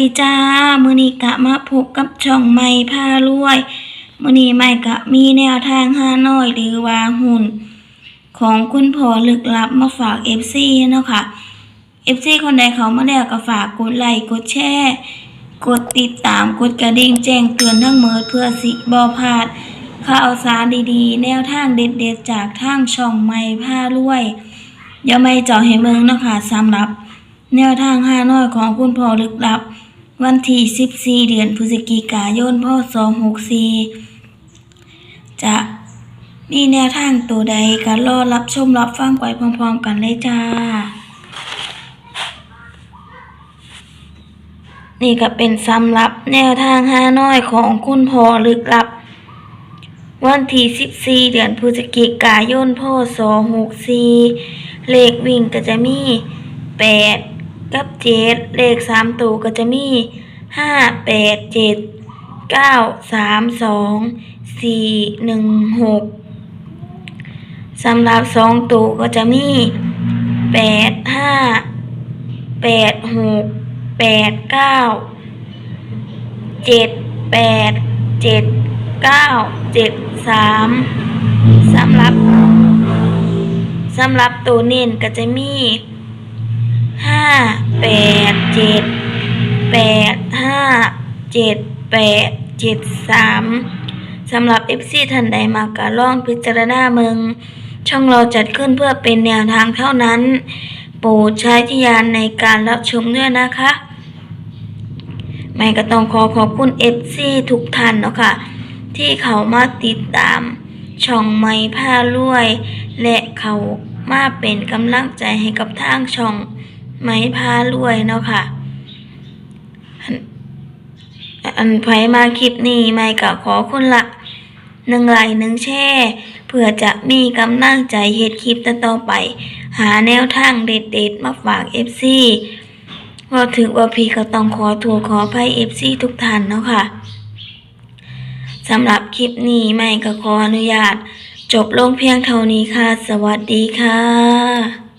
ดีจ้า มือนี้กะมาพบกับช่องใหม่พารวย มือนี้ใหม่กะมีแนวทางห้าน้อยหรือว่าหุ่น ของคุณพ่อลึกลับมาฝาก FC เนาะค่ะ FC คนใดเขามาแล้วก็ฝากกดไลค์กดแชร์กดติดตามกดกระดิ่งแจ้งเตือนทั้งหมดเพื่อสิบ่พลาดข่าวสารดีๆ แนวทางเด็ดๆจากทางช่องใหม่พารวยเดี๋ยวไม่จาะให้เมืองเนาะคะสำหรับ แนวทางห้าน้อยของคุณพ่อลึกลับ วันที่14 เดือนพฤศจิกายนพศ64 จะมีแนวทางตัวใดก็รอรับชมรับฟังไปพร้อมๆกันเลยจ้า นี่ก็เป็นสำหรับแนวทางห้าน้อยของคุณพ่อลึกลับ วันที่14 เดือนพฤศจิกายนพศ64 เลขวิ่งก็จะมี8 กับเจ็ดเลขสามตัวก็จะมีห้าแปดเจ็ดเก้าสามสองสี่หนึ่งหกสำหรับสองตัวก็จะมีแปดห้าแปดหกแปดเก้าเจ็ดแปดเจ็ดเก้าเจ็ดสามสำหรับสำหรับตัวเน้นก็จะมี ห้าแปดเจ็ดแปดห้าเจ็ดแปดเจ็ดสามสำหรับ FC ท่านใดมากะล่องพิจารณาเมืองช่องเราจัดขึ้นเพื่อเป็นแนวทางเท่านั้น โปรดใช้ที่ยานในการรับชมด้วยนะคะไม่ก็ต้องขอขอบคุณ FC ทุกท่านเนาะค่ะที่เขามาติดตาม ช่องไม้ผ้ารวย และเขามาเป็นกำลังใจให้กับทางช่อง ไม้ผ้ารวยเนาะค่ะอันอันไผมาคลิปนี้ไม่ก็ขอคนละหนึ่งไลค์หนึ่งแชร์เพื่อจะมีกำลังใจเฮ็ดคลิปต่อไป หาแนวทางเด็ดๆ มาฝาก FC ว่าถึงว่าพี่ก็ต้องขอโทษขออภัยเอฟซีทุกท่านเนาะค่ะสำหรับคลิปนี้ไม่ก็ขออนุญาต จบลงเพียงเท่านี้ค่ะ สวัสดีค่ะ